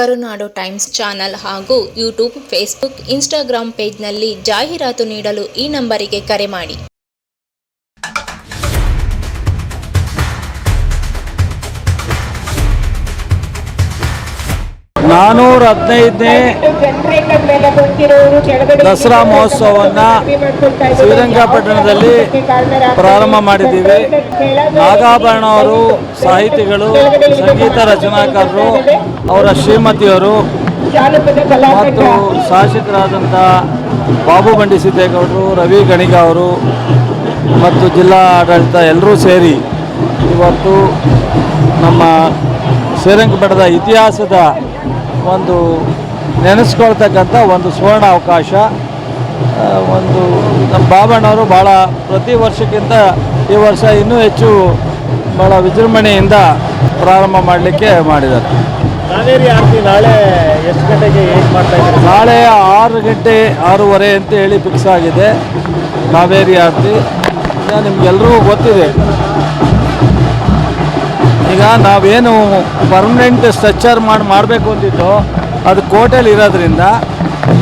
ಕರುನಾಡು times channel ಹಾಗೂ YouTube Facebook Instagram ಪೇಜ್ನಲ್ಲಿ ಜಾಹೀರಾತು ನೀಡಲು ಈ ನಂಬರಿಗೆ ಕರೆ ಮಾಡಿ. ನಾನೂರ ಹದಿನೈದನೇ ದಸರಾ ಮಹೋತ್ಸವವನ್ನು ಶ್ರೀರಂಗಪಟ್ಟಣದಲ್ಲಿ ಪ್ರಾರಂಭ ಮಾಡಿದ್ದೀವಿ. ನಾಗಾಭರಣ ಅವರು, ಸಾಹಿತಿಗಳು, ಸಂಗೀತ ರಚನಾಕಾರರು, ಅವರ ಶ್ರೀಮತಿಯವರು ಮತ್ತು ಶಾಸಕರಾದಂಥ ಬಾಬು ಬಂಡಿ ಸಿದ್ದೇಗೌಡರು ರವಿ ಗಣಿಗ ಅವರು ಮತ್ತು ಜಿಲ್ಲಾ ಆಡಳಿತ ಎಲ್ಲರೂ ಸೇರಿ ಇವತ್ತು ನಮ್ಮ ಶ್ರೀರಂಗಪಟ್ಟಣದ ಇತಿಹಾಸದ ಒಂದು ನೆನೆಸ್ಕೊಳ್ತಕ್ಕಂಥ ಒಂದು ಸುವರ್ಣ ಅವಕಾಶ. ಒಂದು ನಮ್ಮ ಬಾಬಣ್ಣವರು ಭಾಳ ಪ್ರತಿ ವರ್ಷಕ್ಕಿಂತ ಈ ವರ್ಷ ಇನ್ನೂ ಹೆಚ್ಚು ಭಾಳ ವಿಜೃಂಭಣೆಯಿಂದ ಪ್ರಾರಂಭ ಮಾಡಲಿಕ್ಕೆ ಮಾಡಿದ್ದಾರೆ. ನಾಳೆ ಎಷ್ಟು ಗಂಟೆಗೆ ಮಾಡ್ತಾ ನಾಳೆ ಆರು ಗಂಟೆ ಆರೂವರೆ ಅಂತ ಹೇಳಿ ಫಿಕ್ಸ್ ಆಗಿದೆ. ಕಾವೇರಿ ಆರತಿ. ನಿಮ್ಗೆಲ್ಲರಿಗೂ ಗೊತ್ತಿದೆ. ಈಗ ನಾವೇನು ಪರ್ಮನೆಂಟ್ ಸ್ಟ್ರಕ್ಚರ್ ಮಾಡಿ ಮಾಡಬೇಕು ಅಂತಿತ್ತು ಅದು ಕೋಟೆಯಲ್ಲಿ ಇರೋದ್ರಿಂದ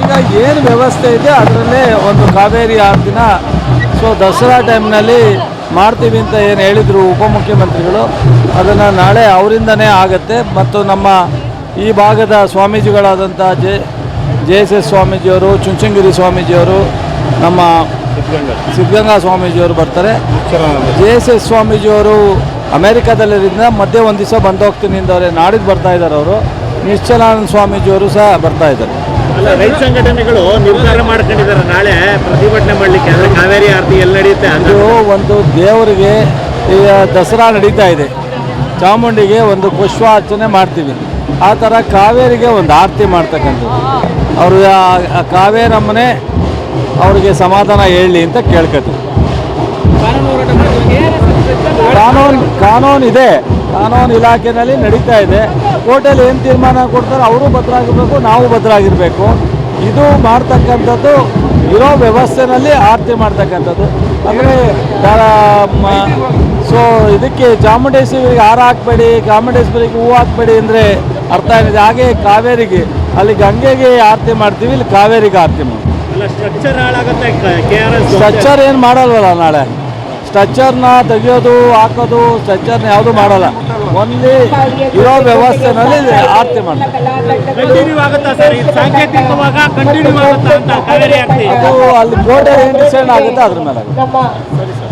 ಈಗ ಏನು ವ್ಯವಸ್ಥೆ ಇದೆ ಅದರಲ್ಲೇ ಒಂದು ಕಾವೇರಿ ಆರತಿನ ಸೊ ದಸರಾ ಟೈಮ್ನಲ್ಲಿ ಮಾಡ್ತೀವಿ ಅಂತ ಏನು ಹೇಳಿದರು ಉಪಮುಖ್ಯಮಂತ್ರಿಗಳು ಅದನ್ನು ನಾಳೆ ಅವರಿಂದನೇ ಆಗುತ್ತೆ. ಮತ್ತು ನಮ್ಮ ಈ ಭಾಗದ ಸ್ವಾಮೀಜಿಗಳಾದಂಥ ಜೆ ಜೆ ಎಸ್ ಎಸ್ ಸ್ವಾಮೀಜಿಯವರು ಚುಂಚಂಗಿರಿ ಸ್ವಾಮೀಜಿಯವರು ನಮ್ಮ ಸಿದ್ಧಗಂಗಾ. ಸ್ವಾಮೀಜಿಯವರು ಬರ್ತಾರೆ. ಜೆ ಎಸ್ ಎಸ್ ಸ್ವಾಮೀಜಿಯವರು ಅಮೇರಿಕಾದಲ್ಲಿರೋದ್ರಿಂದ ಮಧ್ಯೆ ಒಂದು ದಿವಸ ಬಂದು ಹೋಗ್ತೀನಿ ಅವರೇ ನಾಡಿದ್ದು ಬರ್ತಾ ಇದ್ದಾರೆ ಅವರು. ನಿಶ್ಚಲಾನಂದ ಸ್ವಾಮೀಜಿಯವರು ಸಹ ಬರ್ತಾ ಇದ್ದಾರೆ. ರೈತ ಸಂಘಟನೆಗಳು ನಿರ್ಧಾರ ಮಾಡ್ಕೊಂಡಿದ್ದಾರೆ. ನಾಳೆ ಪ್ರತಿಭಟನೆ ಮಾಡಲಿಕ್ಕೆ ಅಂದರೆ ಕಾವೇರಿ ಆರತಿ ಎಲ್ಲಿ ನಡೆಯುತ್ತೆ ಅದು ಒಂದು ದೇವರಿಗೆ ಈಗ ದಸರಾ ನಡೀತಾ ಇದೆ. ಚಾಮುಂಡಿಗೆ ಒಂದು ಪುಷ್ಪಾರ್ಚನೆ ಮಾಡ್ತೀವಿ. ಆ ಥರ ಕಾವೇರಿಗೆ ಒಂದು ಆರತಿ ಮಾಡ್ತಕ್ಕಂಥದ್ದು. ಅವರು ಕಾವೇರಮ್ಮನೇ ಅವರಿಗೆ ಸಮಾಧಾನ ಹೇಳಿ ಅಂತ ಕೇಳ್ಕೊತೀವಿ ಕಾನೂನು ಇದೆ. ಕಾನೂನು ಇಲಾಖೆಯಲ್ಲಿ ನಡೀತಾ ಇದೆ. ಕೋರ್ಟಲ್ಲಿ ಏನು ತೀರ್ಮಾನ ಕೊಡ್ತಾರೆ ಅವರು ಭದ್ರಾಗಿರ್ಬೇಕು ನಾವು ಭದ್ರಾಗಿರಬೇಕು. ಇದು ಮಾಡ್ತಕ್ಕಂಥದ್ದು ಇರೋ ವ್ಯವಸ್ಥೆನಲ್ಲಿ ಆರತಿ ಮಾಡ್ತಕ್ಕಂಥದ್ದು. ಅಂದರೆ ಸೊ ಇದಕ್ಕೆ ಚಾಮುಂಡೇಶ್ವರಿಗೆ ಹಾರ ಹಾಕಬೇಡಿ ಚಾಮುಂಡೇಶ್ವರಿಗೆ ಹೂವು ಹಾಕಬೇಡಿ ಅಂದರೆ ಅರ್ಥ ಆಗಿದೆ. ಹಾಗೆ ಕಾವೇರಿಗೆ ಅಲ್ಲಿ ಗಂಗೆಗೆ ಆರತಿ ಮಾಡ್ತೀವಿ ಇಲ್ಲಿ ಕಾವೇರಿಗೆ ಆರತಿ ಮಾಡ್ತೀವಿ. ಸ್ಟ್ರಕ್ಚರ್ ಏನು ಮಾಡಲ್ವಲ್ಲ ನಾಳೆ? ಸ್ಟ್ರಕ್ಚರ್ನ ತೆಗೆಯೋದು ಹಾಕೋದು ಸ್ಟ್ರೆಚರ್ನ ಯಾವುದು ಮಾಡಲ್ಲ. ಒಂದು ಇರೋ ವ್ಯವಸ್ಥೆನಲ್ಲಿ ಆರತಿ ಮಾಡ್ತಾರೆ. ಕಂಟಿನ್ಯೂ ಆಗುತ್ತಾ ಸರ್? ಇದು ಸಾಂಕೇತಿಕವಾಗ ಕಂಟಿನ್ಯೂ ಆಗುತ್ತಾ ಅಂತ ಕಾವೇರಿ ಆರತಿ ಅದು ಅಲ್ಲಿ ಕೋಟೆ ಏನು ಡಿಸೈಡ್ ಆಗುತ್ತೆ ಅದ್ರ ಮೇಲೆ ಆಗುತ್ತೆ.